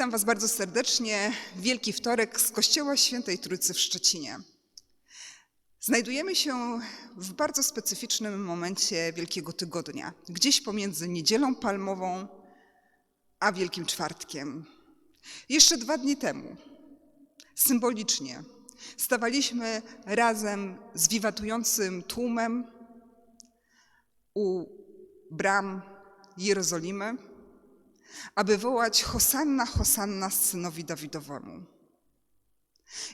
Witam Was bardzo serdecznie. Wielki Wtorek z Kościoła Świętej Trójcy w Szczecinie. Znajdujemy się w bardzo specyficznym momencie Wielkiego Tygodnia, gdzieś pomiędzy Niedzielą Palmową a Wielkim Czwartkiem. Jeszcze dwa dni temu, symbolicznie, stawaliśmy razem z wiwatującym tłumem u bram Jerozolimy, aby wołać Hosanna, Hosanna synowi Dawidowemu.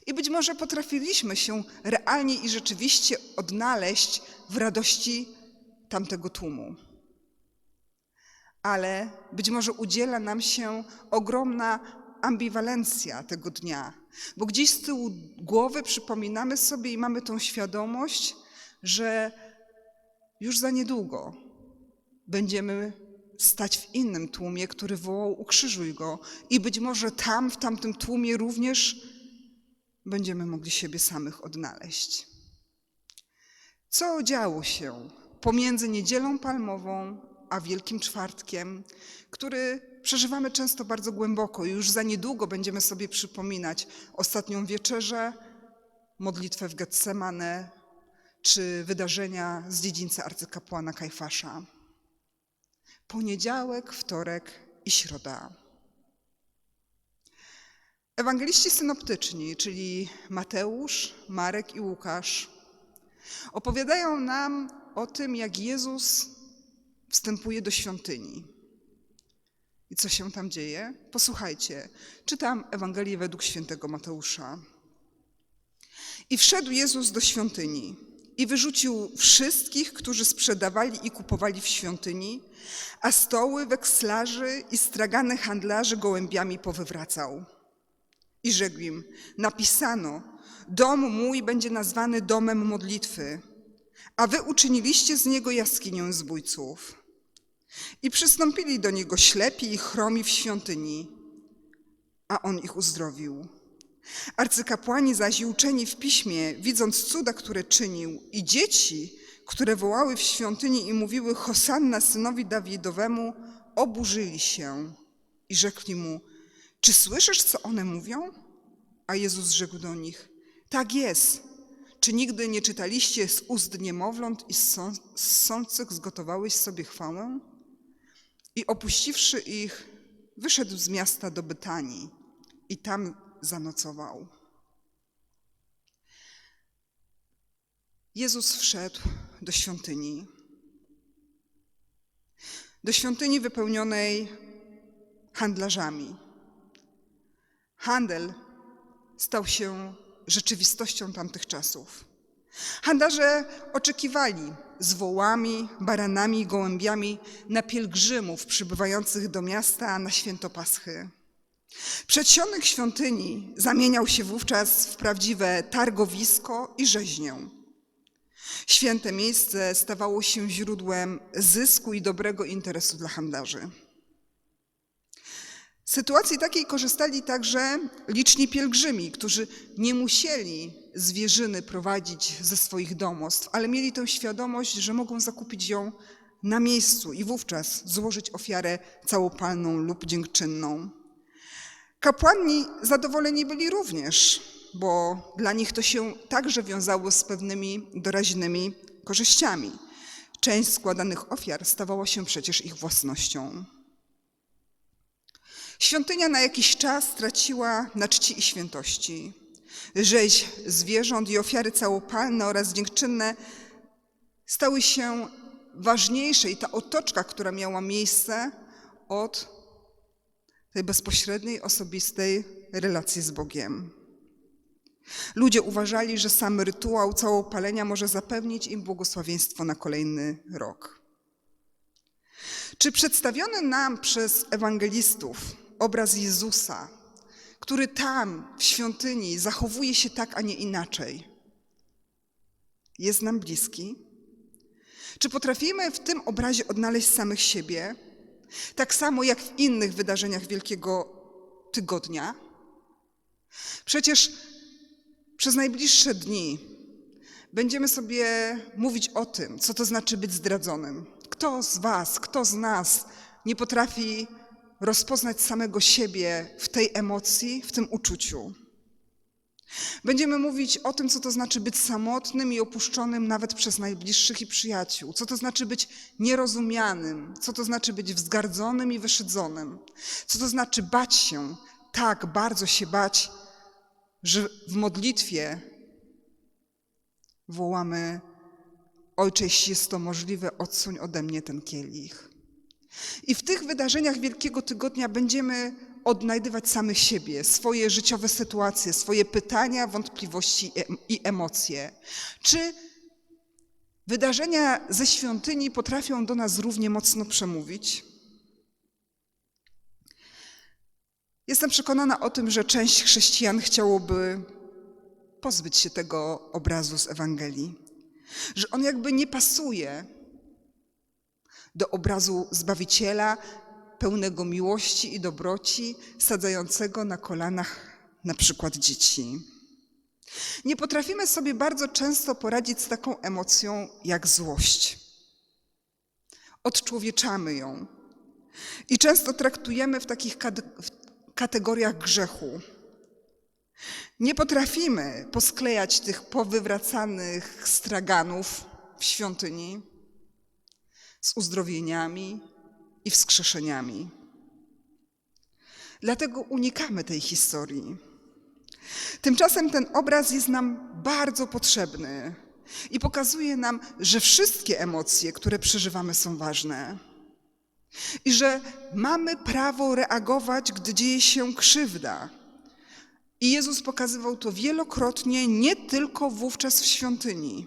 I być może potrafiliśmy się realnie i rzeczywiście odnaleźć w radości tamtego tłumu. Ale być może udziela nam się ogromna ambiwalencja tego dnia, bo gdzieś z tyłu głowy przypominamy sobie i mamy tą świadomość, że już za niedługo będziemy stać w innym tłumie, który wołał ukrzyżuj go i być może tam, w tamtym tłumie również będziemy mogli siebie samych odnaleźć. Co działo się pomiędzy Niedzielą Palmową a Wielkim Czwartkiem, który przeżywamy często bardzo głęboko i już za niedługo będziemy sobie przypominać ostatnią wieczerzę, modlitwę w Getsemane czy wydarzenia z dziedzińca arcykapłana Kajfasza. Poniedziałek, wtorek i środa. Ewangeliści synoptyczni, czyli Mateusz, Marek i Łukasz, opowiadają nam o tym, jak Jezus wstępuje do świątyni. I co się tam dzieje? Posłuchajcie, czytam Ewangelię według świętego Mateusza. I wszedł Jezus do świątyni i wyrzucił wszystkich, którzy sprzedawali i kupowali w świątyni, a stoły wekslarzy i stragane handlarzy gołębiami powywracał. I rzekł im, napisano, dom mój będzie nazwany domem modlitwy, a wy uczyniliście z niego jaskinię zbójców. I przystąpili do niego ślepi i chromi w świątyni, a on ich uzdrowił. Arcykapłani zaś uczeni w piśmie, widząc cuda, które czynił, i dzieci, które wołały w świątyni i mówiły Hosanna synowi Dawidowemu, oburzyli się i rzekli mu, czy słyszysz, co one mówią? A Jezus rzekł do nich, tak jest. Czy nigdy nie czytaliście z ust niemowląt i z sących zgotowałeś sobie chwałę? I opuściwszy ich, wyszedł z miasta do Bytanii i tam zanocował. Jezus wszedł do świątyni. Do świątyni wypełnionej handlarzami. Handel stał się rzeczywistością tamtych czasów. Handlarze oczekiwali z wołami, baranami i gołębiami na pielgrzymów przybywających do miasta na święto Paschy. Przedsionek świątyni zamieniał się wówczas w prawdziwe targowisko i rzeźnię. Święte miejsce stawało się źródłem zysku i dobrego interesu dla handlarzy. Z sytuacji takiej korzystali także liczni pielgrzymi, którzy nie musieli zwierzyny prowadzić ze swoich domostw, ale mieli tę świadomość, że mogą zakupić ją na miejscu i wówczas złożyć ofiarę całopalną lub dziękczynną. Kapłani zadowoleni byli również, bo dla nich to się także wiązało z pewnymi doraźnymi korzyściami. Część składanych ofiar stawała się przecież ich własnością. Świątynia na jakiś czas straciła na czci i świętości. Rzeź zwierząt i ofiary całopalne oraz dziękczynne stały się ważniejsze i ta otoczka, która miała miejsce od tej bezpośredniej, osobistej relacji z Bogiem. Ludzie uważali, że sam rytuał całopalenia może zapewnić im błogosławieństwo na kolejny rok. Czy przedstawiony nam przez ewangelistów obraz Jezusa, który tam w świątyni zachowuje się tak, a nie inaczej, jest nam bliski? Czy potrafimy w tym obrazie odnaleźć samych siebie, tak samo jak w innych wydarzeniach Wielkiego Tygodnia? Przecież przez najbliższe dni będziemy sobie mówić o tym, co to znaczy być zdradzonym. Kto z Was, kto z nas nie potrafi rozpoznać samego siebie w tej emocji, w tym uczuciu. Będziemy mówić o tym, co to znaczy być samotnym i opuszczonym nawet przez najbliższych i przyjaciół, co to znaczy być nierozumianym, co to znaczy być wzgardzonym i wyszydzonym, co to znaczy bać się, tak bardzo się bać, że w modlitwie wołamy: Ojcze, jeśli jest to możliwe, odsuń ode mnie ten kielich. I w tych wydarzeniach Wielkiego Tygodnia będziemy odnajdywać samych siebie, swoje życiowe sytuacje, swoje pytania, wątpliwości i emocje. Czy wydarzenia ze świątyni potrafią do nas równie mocno przemówić? Jestem przekonana o tym, że część chrześcijan chciałoby pozbyć się tego obrazu z Ewangelii, że on jakby nie pasuje do obrazu Zbawiciela, pełnego miłości i dobroci, sadzającego na kolanach na przykład dzieci. Nie potrafimy sobie bardzo często poradzić z taką emocją jak złość. Odczłowieczamy ją i często traktujemy w takich kategoriach grzechu. Nie potrafimy posklejać tych powywracanych straganów w świątyni z uzdrowieniami i wskrzeszeniami. Dlatego unikamy tej historii. Tymczasem ten obraz jest nam bardzo potrzebny i pokazuje nam, że wszystkie emocje, które przeżywamy, są ważne. I że mamy prawo reagować, gdy dzieje się krzywda. I Jezus pokazywał to wielokrotnie, nie tylko wówczas w świątyni.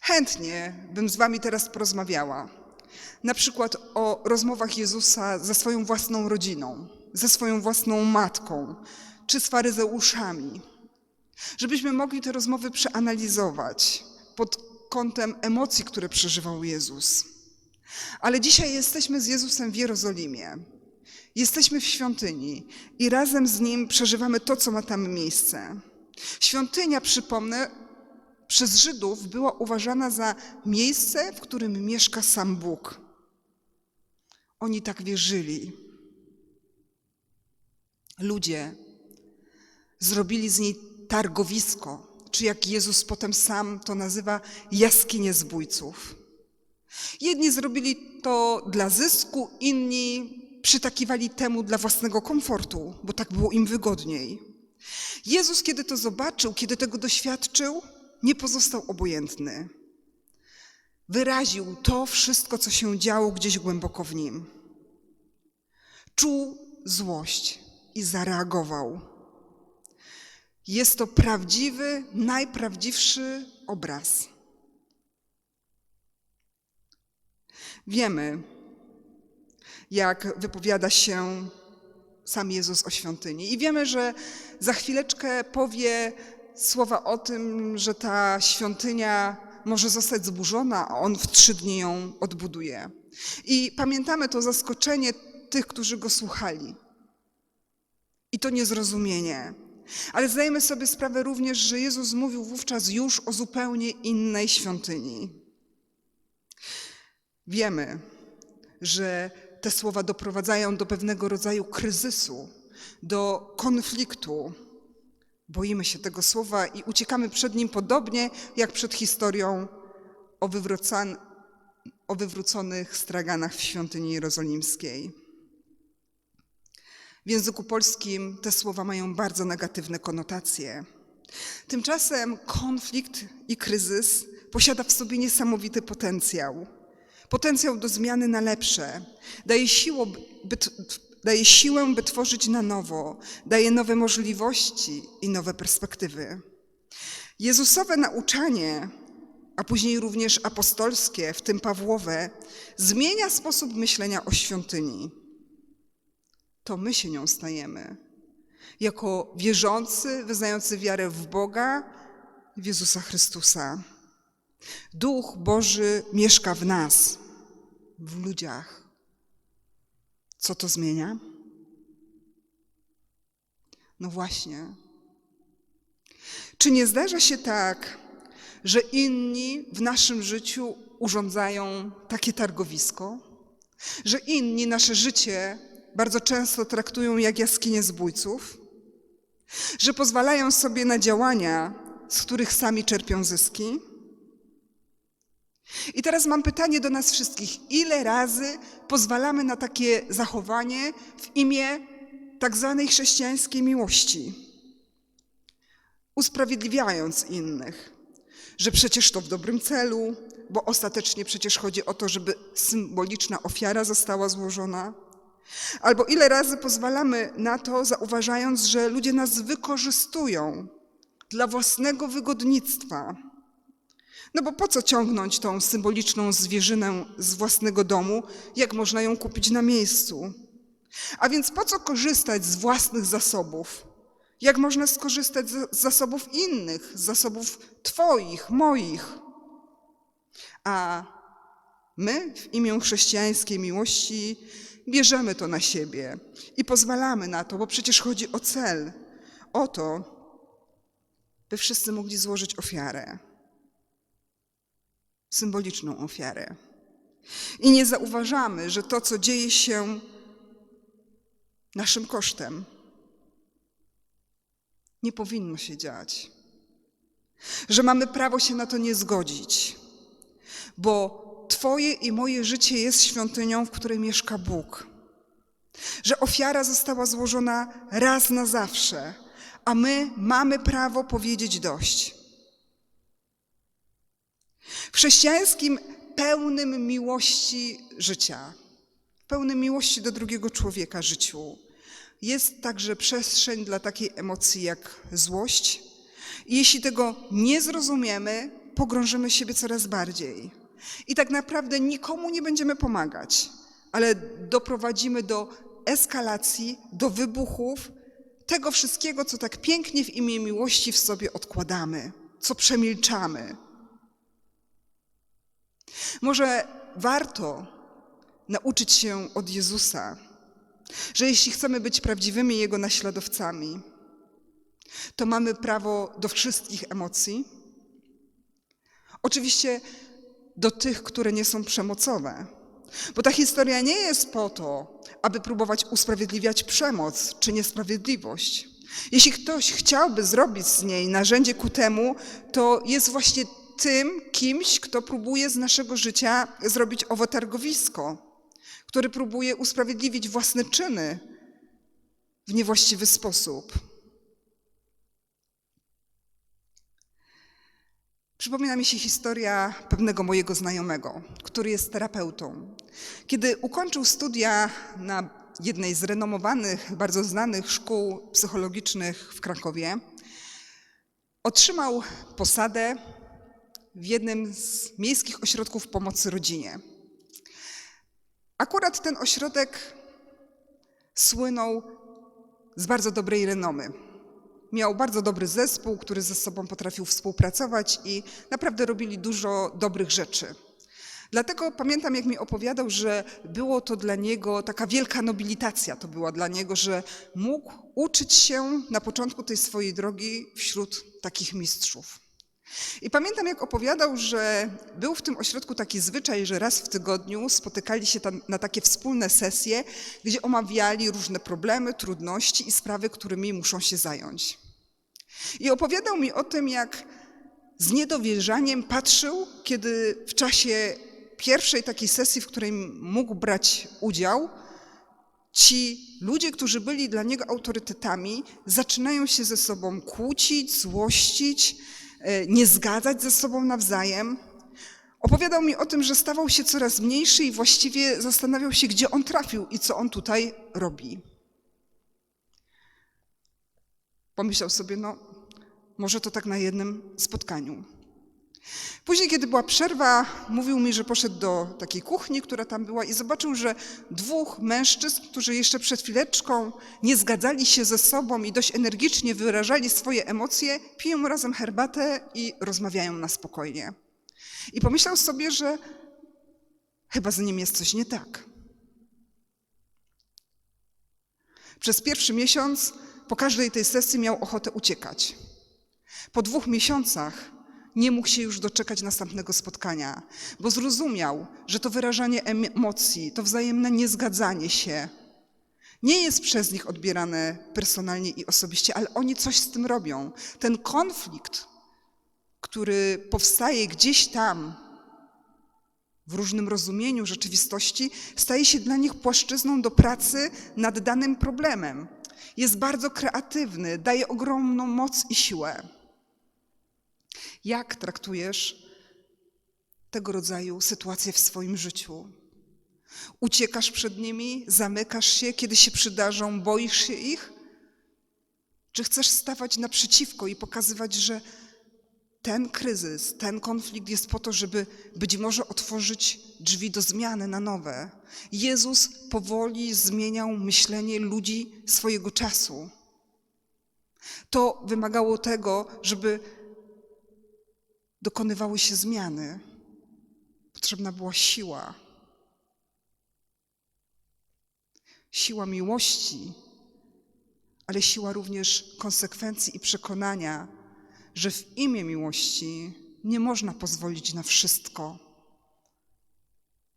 Chętnie bym z Wami teraz porozmawiała, na przykład o rozmowach Jezusa ze swoją własną rodziną, ze swoją własną matką, czy z faryzeuszami, żebyśmy mogli te rozmowy przeanalizować pod kątem emocji, które przeżywał Jezus. Ale dzisiaj jesteśmy z Jezusem w Jerozolimie. Jesteśmy w świątyni i razem z Nim przeżywamy to, co ma tam miejsce. Świątynia, przypomnę, przez Żydów była uważana za miejsce, w którym mieszka sam Bóg. Oni tak wierzyli. Ludzie zrobili z niej targowisko, czy jak Jezus potem sam to nazywa, jaskinie zbójców. Jedni zrobili to dla zysku, inni przytakiwali temu dla własnego komfortu, bo tak było im wygodniej. Jezus, kiedy to zobaczył, kiedy tego doświadczył, nie pozostał obojętny. Wyraził to wszystko, co się działo gdzieś głęboko w nim. Czuł złość i zareagował. Jest to prawdziwy, najprawdziwszy obraz. Wiemy, jak wypowiada się sam Jezus o świątyni. I wiemy, że za chwileczkę powie słowa o tym, że ta świątynia może zostać zburzona, a on w trzy dni ją odbuduje. I pamiętamy to zaskoczenie tych, którzy go słuchali. I to niezrozumienie. Ale zdajemy sobie sprawę również, że Jezus mówił wówczas już o zupełnie innej świątyni. Wiemy, że te słowa doprowadzają do pewnego rodzaju kryzysu, do konfliktu. Boimy się tego słowa i uciekamy przed nim podobnie jak przed historią o, o wywróconych straganach w świątyni jerozolimskiej. W języku polskim te słowa mają bardzo negatywne konotacje. Tymczasem konflikt i kryzys posiada w sobie niesamowity potencjał potencjał do zmiany na lepsze, daje, siłę, by, daje siłę, by tworzyć na nowo, daje nowe możliwości i nowe perspektywy. Jezusowe nauczanie, a później również apostolskie, w tym Pawłowe, zmienia sposób myślenia o świątyni. To my się nią stajemy. Jako wierzący, wyznający wiarę w Boga, w Jezusa Chrystusa. Duch Boży mieszka w nas w ludziach. Co to zmienia? No właśnie. Czy nie zdarza się tak, że inni w naszym życiu urządzają takie targowisko? że inni nasze życie bardzo często traktują jak jaskinie zbójców, że pozwalają sobie na działania, z których sami czerpią zyski. I teraz mam pytanie do nas wszystkich: ile razy pozwalamy na takie zachowanie w imię tak zwanej chrześcijańskiej miłości, usprawiedliwiając innych, że przecież to w dobrym celu, bo ostatecznie przecież chodzi o to, żeby symboliczna ofiara została złożona? Albo ile razy pozwalamy na to, zauważając, że ludzie nas wykorzystują dla własnego wygodnictwa? No bo po co ciągnąć tą symboliczną zwierzynę z własnego domu, jak można ją kupić na miejscu? A więc po co korzystać z własnych zasobów, jak można skorzystać z zasobów innych, z zasobów Twoich, moich? A my w imię chrześcijańskiej miłości bierzemy to na siebie i pozwalamy na to, bo przecież chodzi o cel, o to, by wszyscy mogli złożyć ofiarę, symboliczną ofiarę. I nie zauważamy, że to, co dzieje się naszym kosztem, nie powinno się dziać. Że mamy prawo się na to nie zgodzić, bo Twoje i moje życie jest świątynią, w której mieszka Bóg. Że ofiara została złożona raz na zawsze, a my mamy prawo powiedzieć dość. W chrześcijańskim pełnym miłości życia, pełnym miłości do drugiego człowieka życiu, jest także przestrzeń dla takiej emocji jak złość. I jeśli tego nie zrozumiemy, pogrążymy siebie coraz bardziej. I tak naprawdę nikomu nie będziemy pomagać, ale doprowadzimy do eskalacji, do wybuchów tego wszystkiego, co tak pięknie w imię miłości w sobie odkładamy, co przemilczamy. Może warto nauczyć się od Jezusa, że jeśli chcemy być prawdziwymi Jego naśladowcami, to mamy prawo do wszystkich emocji. Oczywiście do tych, które nie są przemocowe. Bo ta historia nie jest po to, aby próbować usprawiedliwiać przemoc czy niesprawiedliwość. Jeśli ktoś chciałby zrobić z niej narzędzie ku temu, to jest właśnie tym kimś, kto próbuje z naszego życia zrobić owo targowisko, który próbuje usprawiedliwić własne czyny w niewłaściwy sposób. Przypomina mi się historia pewnego mojego znajomego, który jest terapeutą. Kiedy ukończył studia na jednej z renomowanych, bardzo znanych szkół psychologicznych w Krakowie, otrzymał posadę w jednym z miejskich ośrodków pomocy rodzinie. Akurat ten ośrodek słynął z bardzo dobrej renomy. Miał bardzo dobry zespół, który ze sobą potrafił współpracować i naprawdę robili dużo dobrych rzeczy. Dlatego pamiętam, jak mi opowiadał, że było to dla niego taka wielka nobilitacja, to była dla niego, że mógł uczyć się na początku tej swojej drogi wśród takich mistrzów. I pamiętam, jak opowiadał, że był w tym ośrodku taki zwyczaj, że raz w tygodniu spotykali się tam na takie wspólne sesje, gdzie omawiali różne problemy, trudności i sprawy, którymi muszą się zająć. I opowiadał mi o tym, jak z niedowierzaniem patrzył, kiedy w czasie pierwszej takiej sesji, w której mógł brać udział, ci ludzie, którzy byli dla niego autorytetami, zaczynają się ze sobą kłócić, złościć, nie zgadzać ze sobą nawzajem. Opowiadał mi o tym, że stawał się coraz mniejszy i właściwie zastanawiał się, gdzie on trafił i co on tutaj robi. Pomyślał sobie, no, może to tak na jednym spotkaniu. Później, kiedy była przerwa, mówił mi, że poszedł do takiej kuchni, która tam była, i zobaczył, że dwóch mężczyzn, którzy jeszcze przed chwileczką nie zgadzali się ze sobą i dość energicznie wyrażali swoje emocje, piją razem herbatę i rozmawiają na spokojnie. I pomyślał sobie, że chyba z nim jest coś nie tak. Przez pierwszy miesiąc po każdej tej sesji miał ochotę uciekać. Po dwóch miesiącach nie mógł się już doczekać następnego spotkania, bo zrozumiał, że to wyrażanie emocji, to wzajemne niezgadzanie się nie jest przez nich odbierane personalnie i osobiście, ale oni coś z tym robią. Ten konflikt, który powstaje gdzieś tam w różnym rozumieniu rzeczywistości, staje się dla nich płaszczyzną do pracy nad danym problemem. Jest bardzo kreatywny, daje ogromną moc i siłę. Jak traktujesz tego rodzaju sytuacje w swoim życiu? Uciekasz przed nimi, zamykasz się, kiedy się przydarzą, boisz się ich? Czy chcesz stawać naprzeciwko i pokazywać, że ten kryzys, ten konflikt jest po to, żeby być może otworzyć drzwi do zmiany na nowe? Jezus powoli zmieniał myślenie ludzi swojego czasu. To wymagało tego, żeby dokonywały się zmiany. Potrzebna była siła. Siła miłości, ale siła również konsekwencji i przekonania, że w imię miłości nie można pozwolić na wszystko.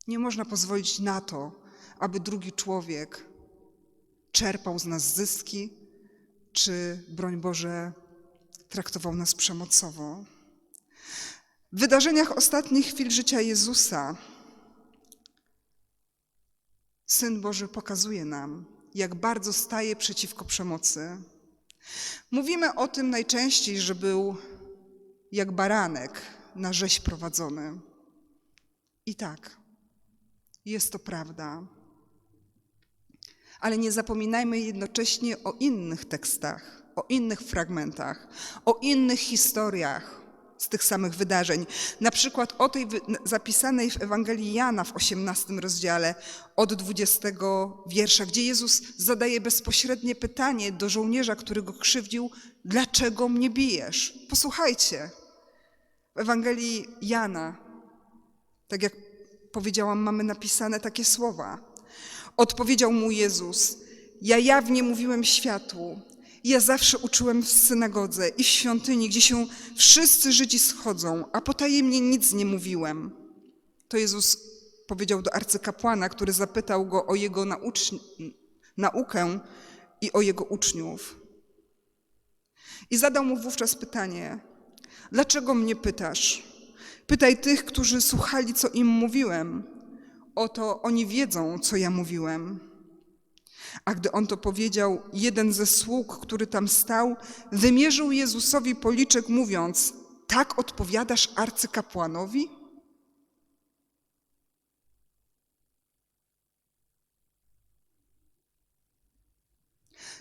Nie można pozwolić na to, aby drugi człowiek czerpał z nas zyski, czy broń Boże, traktował nas przemocowo. W wydarzeniach ostatnich chwil życia Jezusa Syn Boży pokazuje nam, jak bardzo staje przeciwko przemocy. Mówimy o tym najczęściej, że był jak baranek na rzeź prowadzony. I tak, jest to prawda. Ale nie zapominajmy jednocześnie o innych tekstach, o innych fragmentach, o innych historiach z tych samych wydarzeń. Na przykład o tej zapisanej w Ewangelii Jana w 18 rozdziale od 20 wiersza, gdzie Jezus zadaje bezpośrednie pytanie do żołnierza, który go krzywdził: Dlaczego mnie bijesz? Posłuchajcie. W Ewangelii Jana, tak jak powiedziałam, mamy napisane takie słowa. Odpowiedział mu Jezus: Ja jawnie mówiłem światu, ja zawsze uczyłem w synagodze i w świątyni, gdzie się wszyscy Żydzi schodzą, a potajemnie nic nie mówiłem. To Jezus powiedział do arcykapłana, który zapytał go o jego naukę i o jego uczniów. I zadał mu wówczas pytanie: Dlaczego mnie pytasz? Pytaj tych, którzy słuchali, co im mówiłem. Oto oni wiedzą, co ja mówiłem. A gdy on to powiedział, jeden ze sług, który tam stał, wymierzył Jezusowi policzek, mówiąc: Tak odpowiadasz arcykapłanowi?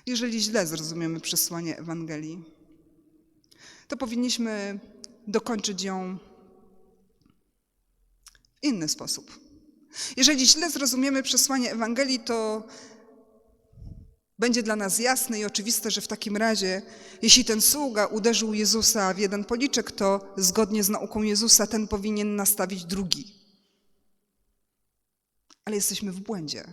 Jeżeli źle zrozumiemy przesłanie Ewangelii, to powinniśmy dokończyć ją w inny sposób. Jeżeli źle zrozumiemy przesłanie Ewangelii, to będzie dla nas jasne i oczywiste, że w takim razie, jeśli ten sługa uderzył Jezusa w jeden policzek, to zgodnie z nauką Jezusa ten powinien nastawić drugi. Ale jesteśmy w błędzie,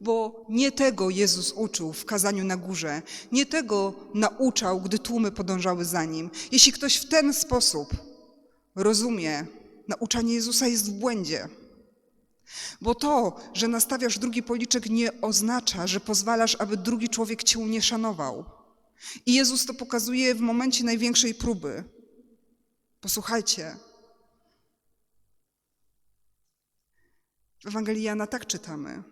bo nie tego Jezus uczył w kazaniu na górze, nie tego nauczał, gdy tłumy podążały za nim. Jeśli ktoś w ten sposób rozumie nauczanie Jezusa, jest w błędzie. Bo to, że nastawiasz drugi policzek, nie oznacza, że pozwalasz, aby drugi człowiek cię nie szanował. I Jezus to pokazuje w momencie największej próby. Posłuchajcie. W Ewangelii Jana tak czytamy.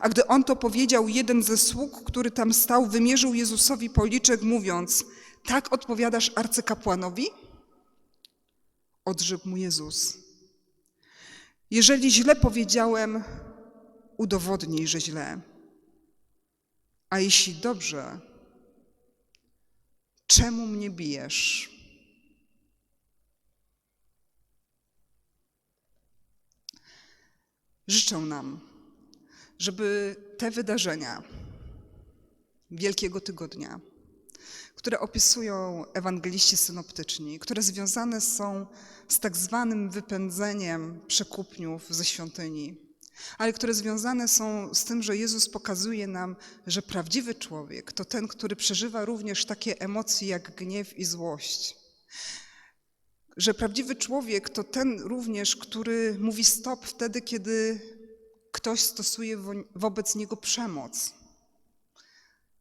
A gdy on to powiedział, jeden ze sług, który tam stał, wymierzył Jezusowi policzek, mówiąc: Tak odpowiadasz arcykapłanowi? Odrzekł mu Jezus. Jeżeli źle powiedziałem, udowodnij, że źle. A jeśli dobrze, czemu mnie bijesz? Życzę nam, żeby te wydarzenia Wielkiego Tygodnia, które opisują ewangeliści synoptyczni, które związane są z tak zwanym wypędzeniem przekupniów ze świątyni, ale które związane są z tym, że Jezus pokazuje nam, że prawdziwy człowiek to ten, który przeżywa również takie emocje jak gniew i złość. że prawdziwy człowiek to ten również, który mówi stop wtedy, kiedy ktoś stosuje wo- wobec niego przemoc.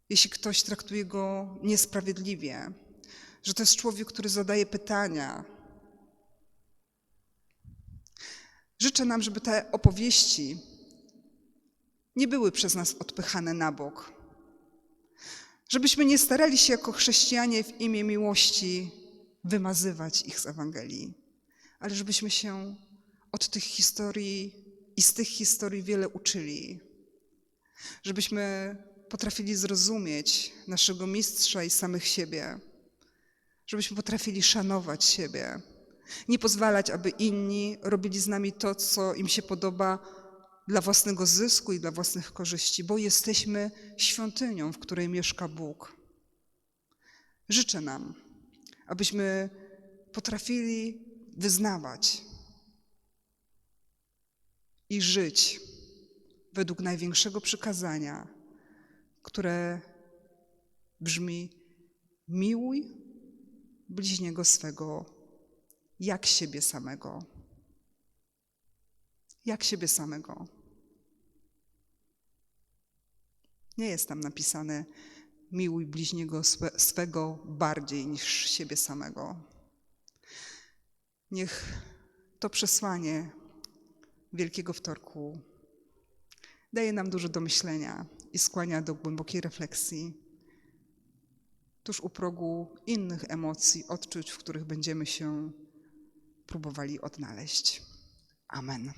Jeśli ktoś traktuje go niesprawiedliwie, że to jest człowiek, który zadaje pytania. Życzę nam, żeby te opowieści nie były przez nas odpychane na bok. Żebyśmy nie starali się jako chrześcijanie w imię miłości wymazywać ich z Ewangelii, ale żebyśmy się od tych historii i z tych historii wiele uczyli. Żebyśmy potrafili zrozumieć naszego mistrza i samych siebie. Żebyśmy potrafili szanować siebie. Nie pozwalać, aby inni robili z nami to, co im się podoba dla własnego zysku i dla własnych korzyści, bo jesteśmy świątynią, w której mieszka Bóg. Życzę nam, abyśmy potrafili wyznawać i żyć według największego przykazania, które brzmi: miłuj bliźniego swego jak siebie samego. Jak siebie samego. Nie jest tam napisane miłuj bliźniego swe, swego bardziej niż siebie samego. Niech to przesłanie Wielkiego Wtorku daje nam dużo do myślenia i skłania do głębokiej refleksji tuż u progu innych emocji, odczuć, w których będziemy się próbowali odnaleźć. Amen.